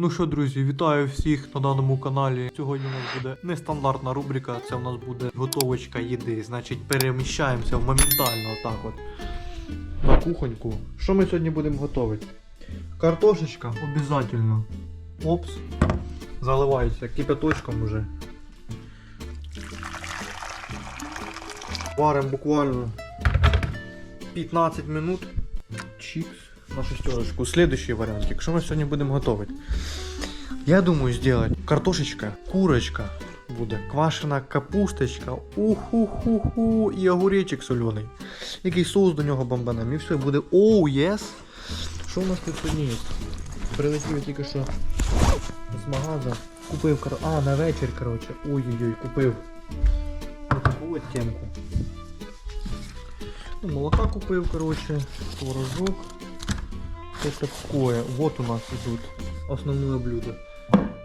Ну що, друзі, вітаю всіх на даному каналі. Сьогодні у нас буде нестандартна рубрика, це у нас буде готовочка їди. Значить, переміщаємося моментально отак от на кухоньку. Що ми сьогодні будемо готувати? Картошечка обов'язково. Опс. Заливається кипяточком уже. Варимо буквально 15 минут. Чікс на шестерочку. Следующий вариантик. Что мы сегодня будем готовить? Я думаю сделать картошечка, курочка буде, квашена капусточка, уху-ху-ху, і огуречик солений. Який соус до нього бомбанем. І все буде оу, єс. Що у нас тут сьогодні є? Прилетів я тільки що з магаза. Купив, кор- а, на вечір, коротше. Ой-ой-ой, купив. Таку от темку. Ну, молока купив, короче, творожок. Это такое. Вот у нас идут основное блюдо.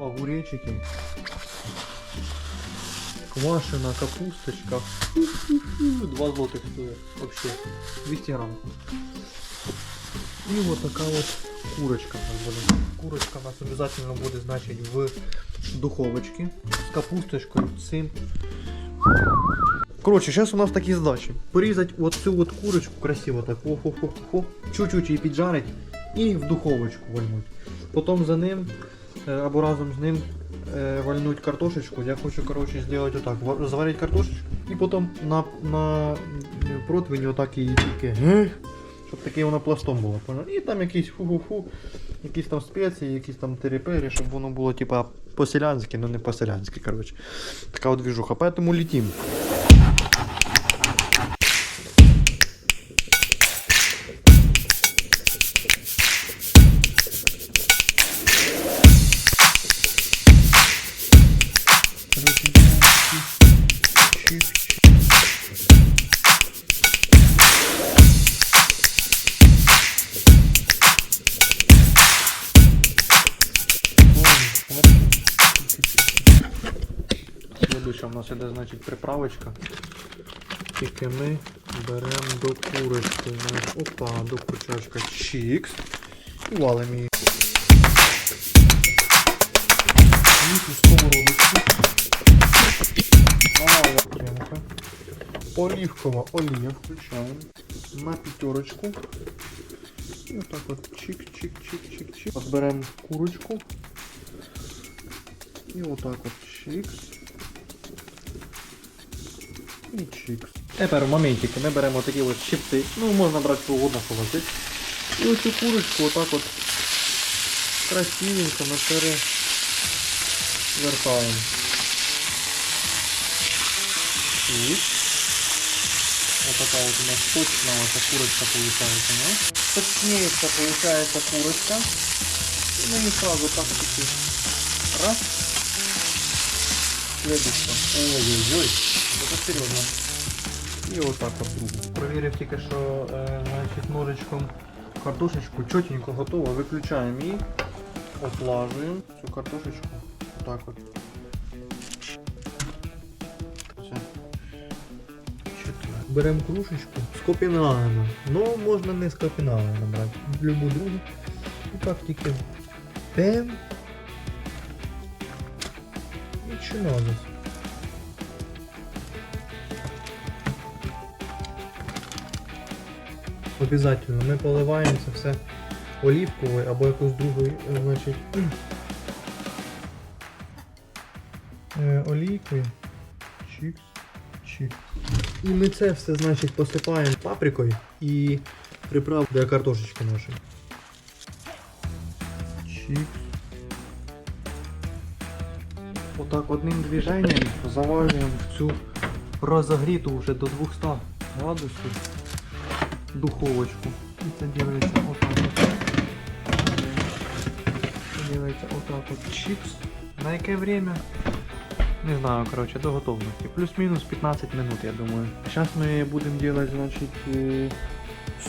Огуречики. Квашена капусточка. Фу-фу-фу, Два злотых стоит. Вообще. 200 грамм. И вот такая вот курочка. у нас буде. Курочка у нас обязательно будет, значит, в духовочке. С капусточкой, цим. Короче, сейчас у нас такие задачи. Порезать вот всю вот курочку красиво так, о хо хо хо чуть-чуть її піджарить І в духовочку вальнуть. Потім за ним, е, або разом з ним е, вальнуть картошечку. Я хочу, короче, сделать отак. ва- Заварить картошечку і потім на, на противні отак її тільки, щоб таке воно пластом було. І там якісь фу-фу-фу, якісь там спеції, якісь там терепері, щоб воно було типа по-селянськи, ну не по-селянськи, короче. Така от движуха. Поэтому летим. Следующая у нас іде, значить, приправочка. Тільки ми беремо до курочки. Опа, до курчачка чікс. І валимо її. Оливкова олія включаємо. На пятерочку. І отак от чик-чик-чик-чик-чик. От беремо курочку. І отак от чикс. І чикс. Тепер в моментики ми беремо такі от щипці. Ну, можна брати що угодно, що лежить. І оцю курочку отак от красивенько на перевертаємо. Чикс. Вот такая вот у нас точная вот эта курочка получается, да? Точнее получается курочка. И мы не сразу так таки раз. Следующее. Ой-ой-ой. Это серьезно. І отак от другу. Провірив тільки, що е, значить, ножичком картошечку чотенько готово. Виключаємо її, отлажуємо цю картошечку. Отак от. Беремо кружечку з копіналами. Ну, можна не з копіналами брати. Любу другу. І так тільки тем. І чинозис. Обязательно. Ми поливаємо це все олівковою або якось другою, е, значить, е, олійкою. Чікс, чікс. І ми це все, значить, посипаємо паприкою і приправ для картошечки нашої. Чікс. Отак одним движенням завалюємо в цю розогріту вже до 200 градусів духовочку. І це делається отак от. Це делається отак от чипс. На яке время? Не знаю, короче, до готовності. Плюс-мінус 15 минут, я думаю. Зараз ми будемо делать, значить, е,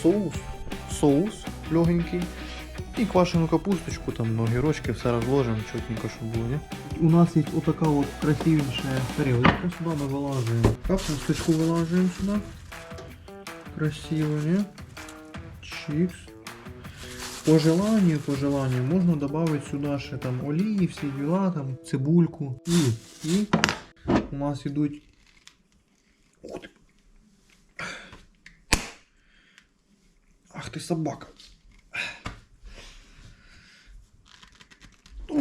соус. Соус легенький. І квашену капусточку, там огірочки, все розложимо, чотненько, щоб було, не? У нас є отака от красивеньша тарелочка, сюди ми вилажуємо. Капусточку вилажуємо сюди. Красиво, не? Чикс. По желанию, по желанию, можно добавить сюда ще там олії, всі діла, там цибульку. І, і у нас ти. Ах ти собака.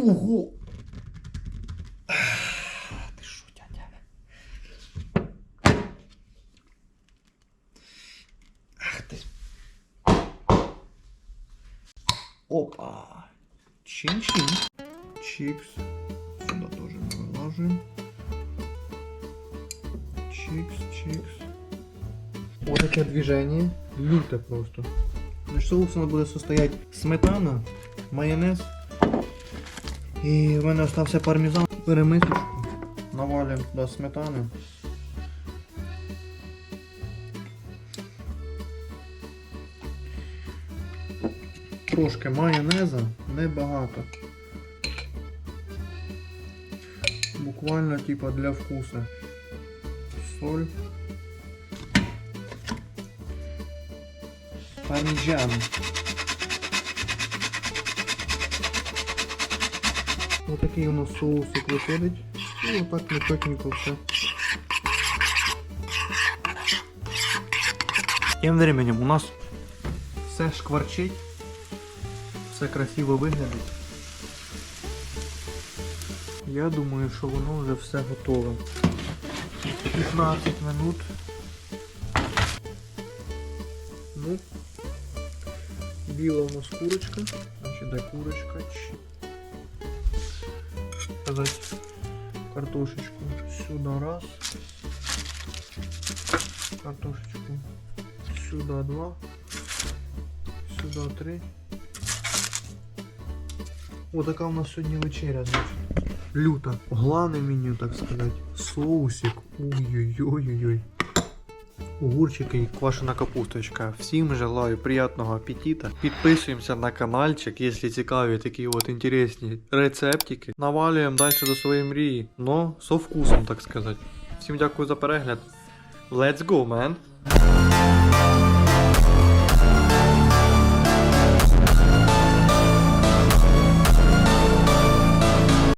Ого! Ти що, дядя? Ах ти. Опа. Чин-чин. Чикс. Сюда тоже мы выложим. Чикс, чикс. Вот такое движение. Люто просто. Значит, соус у нас состоять сметана, майонез. І в мене остався пармезан. Перемисочку. Навалюємо туди сметани. Трошки майонеза, небагато. Буквально типа для вкуса. Соль. Парміджан. Ось такий у нас соусик виходить. І отак м'якотненько все. Тим временем у нас все шкварчить, все красиво виглядить. Я думаю, що воно вже все готове. 15 минут. Ну, біла у нас курочка. Значить, де курочка? Сказать картошечку сюда раз. Картошечку сюда два. Сюда три. Вот така у нас сьогодні вечеря, значить. Люта. Главне меню, так сказать. Соусик. Ой-ой-ой-ой. Огурчики і квашена капусточка. Всім желаю приятного аппетита. Підписуємося на каналчик, якщо цікаві такі от інтересні рецептики. Навалюємо далі до своєї мрії, но со вкусом, так сказати. Всім дякую за перегляд. Let's go, man!